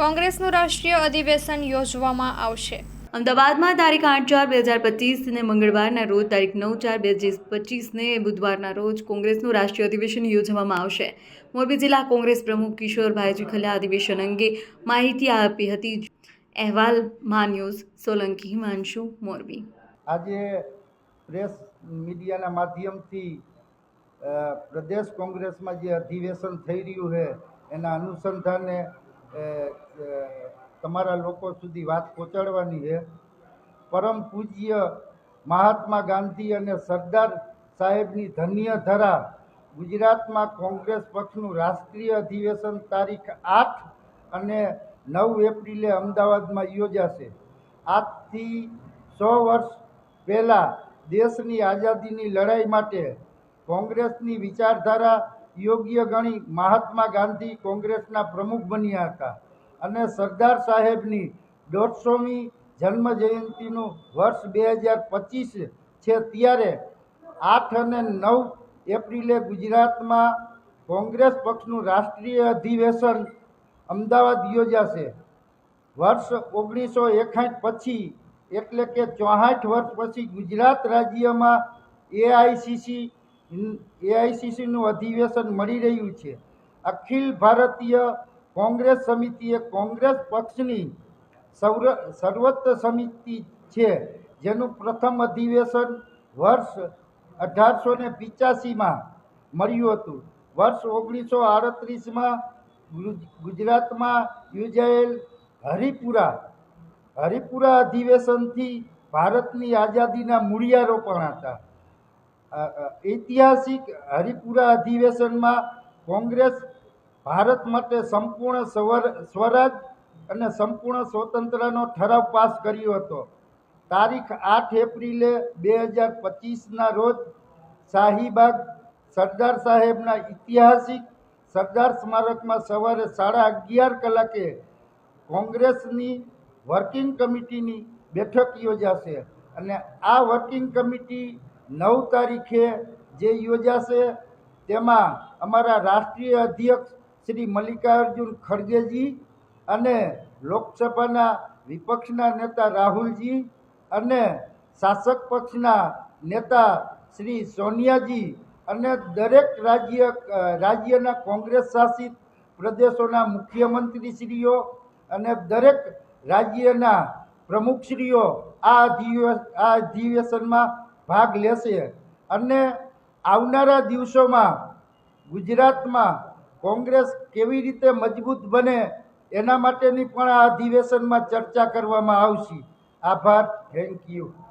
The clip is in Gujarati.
કોંગ્રેસનું રાષ્ટ્રીય અધિવેશન યોજવામાં આવશે. અમદાવાદમાં તારીખ આઠ ચાર બે હજાર પચીસને મંગળવારના રોજ તારીખ નવ ચાર બે હજાર પચીસને બુધવારના રોજ કોંગ્રેસનું રાષ્ટ્રીય અધિવેશન યોજવામાં આવશે. મોરબી જિલ્લા કોંગ્રેસ પ્રમુખ કિશોરભાઈ ચીખલિયા અધિવેશન અંગે માહિતી આપી હતી. અહેવાલ મા ન્યૂઝ સોલંકી હિમાંશુ મોરબી. આજે પ્રેસ મીડિયાના માધ્યમથી પ્રદેશ કોંગ્રેસમાં જે અધિવેશન થઈ રહ્યું છે એના અનુસંધાને તમારા લોકો સુધી વાત પહોંચાડવાની છે. પરમ પૂજ્ય મહાત્મા ગાંધી અને સરદાર સાહેબની ધન્ય ધરા ગુજરાતમાં કોંગ્રેસ પક્ષનું રાષ્ટ્રીય અધિવેશન તારીખ આઠ અને નવ એપ્રિલે અમદાવાદમાં યોજાશે. આજથી સો વર્ષ પહેલાં દેશની આઝાદીની લડાઈ માટે કોંગ્રેસની વિચારધારા યોગ્ય ગણી મહાત્મા ગાંધી કોંગ્રેસના પ્રમુખ બન્યા હતા અને સરદાર સાહેબની દોઢસોમી જન્મ જયંતિનું વર્ષ બે હજાર પચીસ છે ત્યારે આઠ અને નવ એપ્રિલે ગુજરાતમાં કોંગ્રેસ પક્ષનું રાષ્ટ્રીય અધિવેશન અમદાવાદ યોજાશે. વર્ષ ઓગણીસો એકાઠ પછી એટલે કે ચોહાઠ વર્ષ પછી ગુજરાત રાજ્યમાં એઆઈસીસી એઆઈસીસીનું અધિવેશન મળી રહ્યું છે. અખિલ ભારતીય કોંગ્રેસ સમિતિએ કોંગ્રેસ પક્ષની સૌર, સર્વોચ્ચ સમિતિ છે, જેનું પ્રથમ અધિવેશન વર્ષ અઢારસો ને પિચ્યાસીમાં મળ્યું હતું. વર્ષ ઓગણીસો આડત્રીસમાં ગુજરાતમાં યોજાયેલ હરિપુરા હરિપુરા અધિવેશનથી ભારતની આઝાદીના મૂળિયા પણ હતા. ઐતિહાસિક હરિપુરા અધિવેશનમાં કોંગ્રેસ ભારત માટે સંપૂર્ણ સ્વર, સ્વરાજ અને સંપૂર્ણ સ્વતંત્રનો ઠરાવ પાસ કર્યો હતો. તારીખ આઠ એપ્રિલે બે હજાર પચીસના રોજ શાહીબાગ સરદાર સાહેબના ઐતિહાસિક સરદાર સ્મારકમાં સવારે સાડા અગિયાર કલાકે કોંગ્રેસની વર્કિંગ કમિટીની બેઠક યોજાશે અને આ વર્કિંગ કમિટી નવ તારીખે જે યોજાશે, તેમાં અમારા રાષ્ટ્રીય અધ્યક્ષ શ્રી મલ્લિકાર્જુન ખડગેજી અને લોકસભાના વિપક્ષના નેતા રાહુલજી અને શાસક પક્ષના નેતા શ્રી સોનિયાજી અને દરેક રાજ્ય, રાજ્યના કોંગ્રેસ શાસિત પ્રદેશોના મુખ્યમંત્રીશ્રીઓ અને દરેક રાજ્યના પ્રમુખશ્રીઓ આ અધિવેશ આ અધિવેશનમાં ભાગ લેશે. અને આવનારા દિવસોમાં ગુજરાતમાં કોંગ્રેસ કેવી રીતે મજબૂત બને એના માટેની પણ આ અધિવેશનમાં ચર્ચા કરવામાં આવશે. આભાર. Thank you.